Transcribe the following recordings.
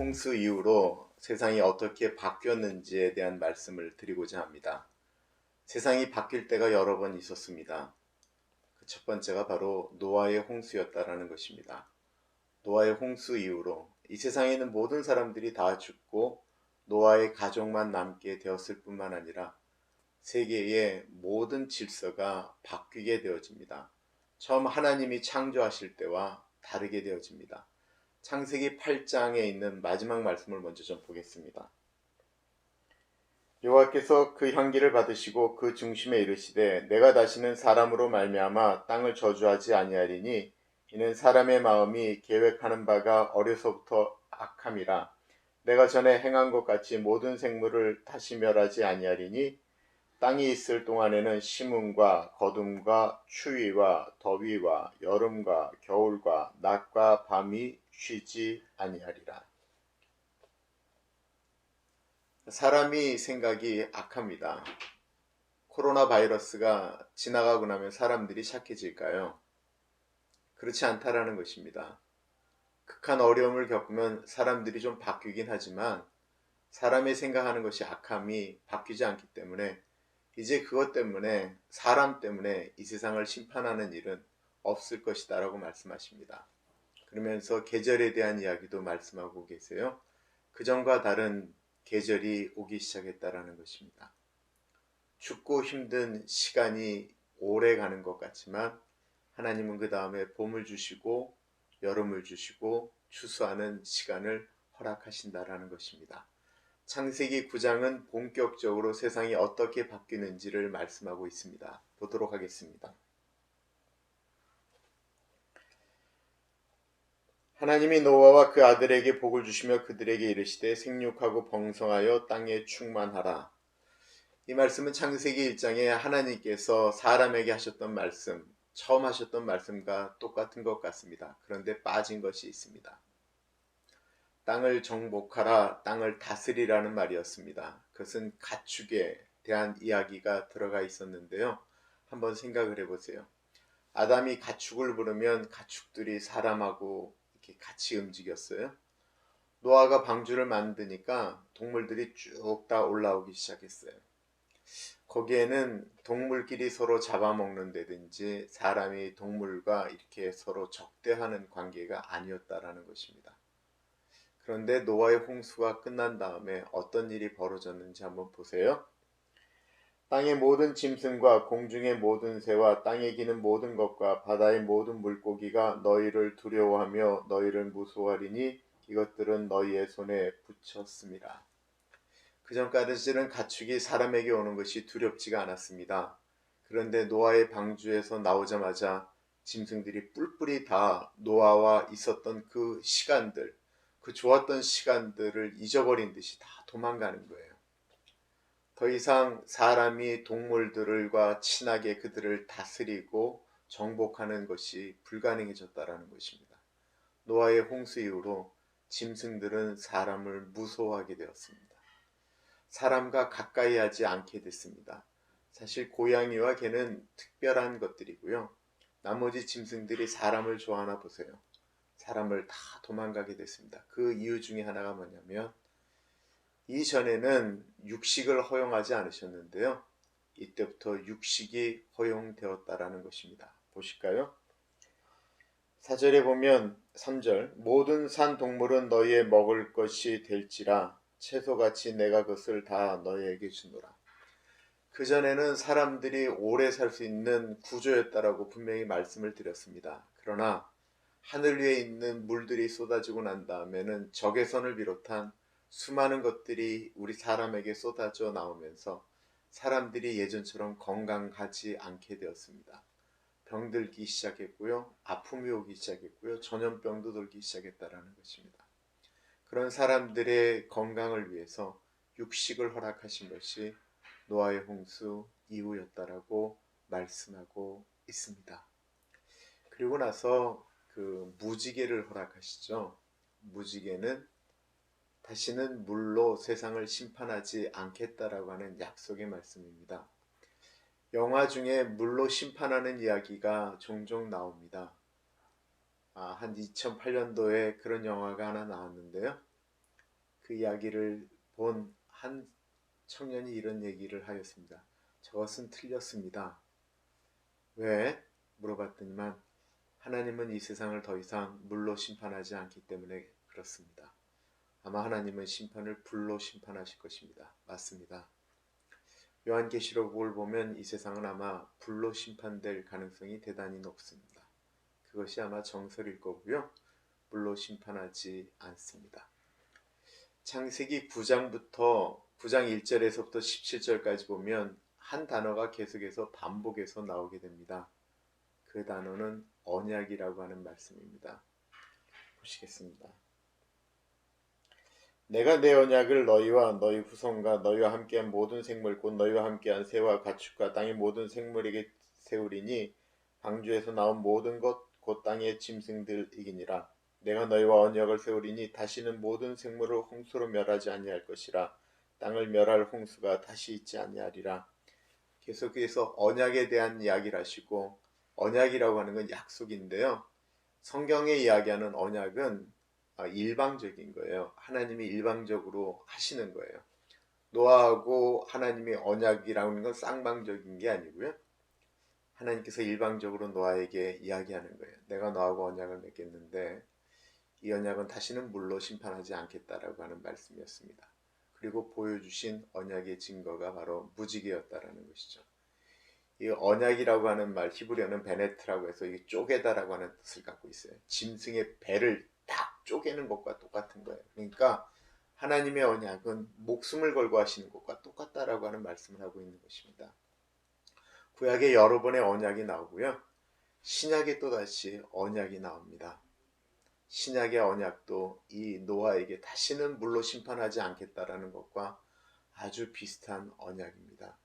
홍수 이후로 세상이 어떻게 바뀌었는지에 대한 말씀을 드리고자 합니다. 세상이 바뀔 때가 여러 번 있었습니다. 그 첫 번째가 바로 노아의 홍수였다라는 것입니다. 노아의 홍수 이후로 이 세상에 있는 모든 사람들이 다 죽고 노아의 가족만 남게 되었을 뿐만 아니라 세계의 모든 질서가 바뀌게 되어집니다. 처음 하나님이 창조하실 때와 다르게 되어집니다. 창세기 8장에 있는 마지막 말씀을 먼저 좀 보겠습니다. 여호와께서 그 향기를 받으시고 그 중심에 이르시되 내가 다시는 사람으로 말미암아 땅을 저주하지 아니하리니 이는 사람의 마음이 계획하는 바가 어려서부터 악함이라 내가 전에 행한 것 같이 모든 생물을 다시 멸하지 아니하리니 땅이 있을 동안에는 심음과 거둠과 추위와 더위와 여름과 겨울과 낮과 밤이 쉬지 아니하리라. 사람이 생각이 악합니다. 코로나 바이러스가 지나가고 나면 사람들이 착해질까요? 그렇지 않다라는 것입니다. 극한 어려움을 겪으면 사람들이 좀 바뀌긴 하지만 사람이 생각하는 것이 악함이 바뀌지 않기 때문에 이제 그것 때문에 사람 때문에 이 세상을 심판하는 일은 없을 것이다라고 말씀하십니다. 그러면서 계절에 대한 이야기도 말씀하고 계세요. 그전과 다른 계절이 오기 시작했다라는 것입니다. 춥고 힘든 시간이 오래 가는 것 같지만 하나님은 그 다음에 봄을 주시고 여름을 주시고 추수하는 시간을 허락하신다라는 것입니다. 창세기 9장은 본격적으로 세상이 어떻게 바뀌는지를 말씀하고 있습니다. 보도록 하겠습니다. 하나님이 노아와 그 아들에게 복을 주시며 그들에게 이르시되 생육하고 번성하여 땅에 충만하라. 이 말씀은 창세기 1장에 하나님께서 사람에게 하셨던 말씀, 처음 하셨던 말씀과 똑같은 것 같습니다. 그런데 빠진 것이 있습니다. 땅을 정복하라, 땅을 다스리라는 말이었습니다. 그것은 가축에 대한 이야기가 들어가 있었는데요. 한번 생각을 해보세요. 아담이 가축을 부르면 가축들이 사람하고 이렇게 같이 움직였어요. 노아가 방주를 만드니까 동물들이 쭉 다 올라오기 시작했어요. 거기에는 동물끼리 서로 잡아먹는다든지 사람이 동물과 이렇게 서로 적대하는 관계가 아니었다라는 것입니다. 그런데 노아의 홍수가 끝난 다음에 어떤 일이 벌어졌는지 한번 보세요. 땅의 모든 짐승과 공중의 모든 새와 땅에 기는 모든 것과 바다의 모든 물고기가 너희를 두려워하며 너희를 무서워하리니 이것들은 너희의 손에 붙였습니다. 그 전까지는 가축이 사람에게 오는 것이 두렵지가 않았습니다. 그런데 노아의 방주에서 나오자마자 짐승들이 뿔뿔이 다 노아와 있었던 그 시간들, 그 좋았던 시간들을 잊어버린 듯이 다 도망가는 거예요. 더 이상 사람이 동물들과 친하게 그들을 다스리고 정복하는 것이 불가능해졌다라는 것입니다. 노아의 홍수 이후로 짐승들은 사람을 무서워하게 되었습니다. 사람과 가까이 하지 않게 됐습니다. 사실 고양이와 개는 특별한 것들이고요. 나머지 짐승들이 사람을 좋아하나 보세요. 사람을 다 도망가게 됐습니다. 그 이유 중에 하나가 뭐냐면 이전에는 육식을 허용하지 않으셨는데요. 이때부터 육식이 허용되었다라는 것입니다. 보실까요? 사절에 보면 3절 모든 산 동물은 너희의 먹을 것이 될지라 채소같이 내가 그것을 다 너희에게 주노라. 그전에는 사람들이 오래 살 수 있는 구조였다라고 분명히 말씀을 드렸습니다. 그러나 하늘 위에 있는 물들이 쏟아지고 난 다음에는 적외선을 비롯한 수많은 것들이 우리 사람에게 쏟아져 나오면서 사람들이 예전처럼 건강하지 않게 되었습니다. 병들기 시작했고요. 아픔이 오기 시작했고요. 전염병도 돌기 시작했다라는 것입니다. 그런 사람들의 건강을 위해서 육식을 허락하신 것이 노아의 홍수 이후였다라고 말씀하고 있습니다. 그리고 나서 그 무지개를 허락하시죠. 무지개는 다시는 물로 세상을 심판하지 않겠다라고 하는 약속의 말씀입니다. 영화 중에 물로 심판하는 이야기가 종종 나옵니다. 아, 한 2008년도에 그런 영화가 하나 나왔는데요. 그 이야기를 본 한 청년이 이런 얘기를 하였습니다. 저것은 틀렸습니다. 왜? 물어봤더니만 하나님은 이 세상을 더 이상 물로 심판하지 않기 때문에 그렇습니다. 아마 하나님은 심판을 불로 심판하실 것입니다. 맞습니다. 요한계시록을 보면 이 세상은 아마 불로 심판될 가능성이 대단히 높습니다. 그것이 아마 정설일 거고요. 물로 심판하지 않습니다. 창세기 9장부터 9장 1절에서부터 17절까지 보면 한 단어가 계속해서 반복해서 나오게 됩니다. 그 단어는 언약이라고 하는 말씀입니다. 보시겠습니다. 내가 내 언약을 너희와 너희 후손과 너희와 함께한 모든 생물 곧 너희와 함께한 새와 가축과 땅의 모든 생물에게 세우리니 방주에서 나온 모든 것 곧 땅의 짐승들 이기니라. 내가 너희와 언약을 세우리니 다시는 모든 생물을 홍수로 멸하지 아니할 것이라. 땅을 멸할 홍수가 다시 있지 아니하리라. 계속해서 언약에 대한 이야기를 하시고 언약이라고 하는 건 약속인데요. 성경에 이야기하는 언약은 아, 일방적인 거예요. 하나님이 일방적으로 하시는 거예요. 노아하고 하나님의 언약이라는 건 쌍방적인 게 아니고요. 하나님께서 일방적으로 노아에게 이야기하는 거예요. 내가 너하고 언약을 맺겠는데 이 언약은 다시는 물로 심판하지 않겠다라고 하는 말씀이었습니다. 그리고 보여주신 언약의 증거가 바로 무지개였다라는 것이죠. 이 언약이라고 하는 말 히브리어는 베네트라고 해서 이 쪼개다라고 하는 뜻을 갖고 있어요. 짐승의 배를 딱 쪼개는 것과 똑같은 거예요. 그러니까 하나님의 언약은 목숨을 걸고 하시는 것과 똑같다라고 하는 말씀을 하고 있는 것입니다. 구약에 여러 번의 언약이 나오고요. 신약에 또다시 언약이 나옵니다. 신약의 언약도 이 노아에게 다시는 물로 심판하지 않겠다라는 것과 아주 비슷한 언약입니다.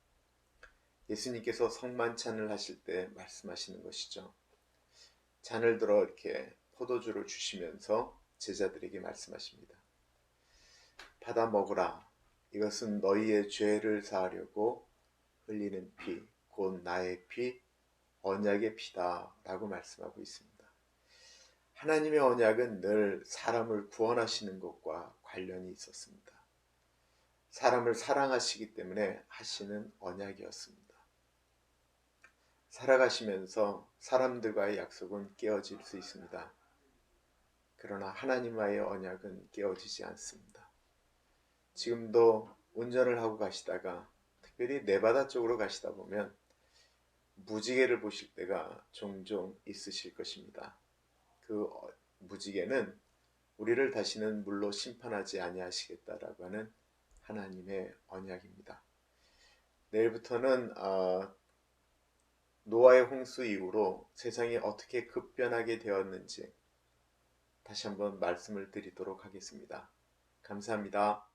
예수님께서 성만찬을 하실 때 말씀하시는 것이죠. 잔을 들어 이렇게 포도주를 주시면서 제자들에게 말씀하십니다. 받아 먹으라. 이것은 너희의 죄를 사하려고 흘리는 피, 곧 나의 피, 언약의 피다. 라고 말씀하고 있습니다. 하나님의 언약은 늘 사람을 구원하시는 것과 관련이 있었습니다. 사람을 사랑하시기 때문에 하시는 언약이었습니다. 살아가시면서 사람들과의 약속은 깨어질 수 있습니다. 그러나 하나님과의 언약은 깨어지지 않습니다. 지금도 운전을 하고 가시다가 특별히 네바다 쪽으로 가시다 보면 무지개를 보실 때가 종종 있으실 것입니다. 그 무지개는 우리를 다시는 물로 심판하지 아니하시겠다라고 하는 하나님의 언약입니다. 내일부터는 어, 노아의 홍수 이후로 세상이 어떻게 급변하게 되었는지 다시 한번 말씀을 드리도록 하겠습니다. 감사합니다.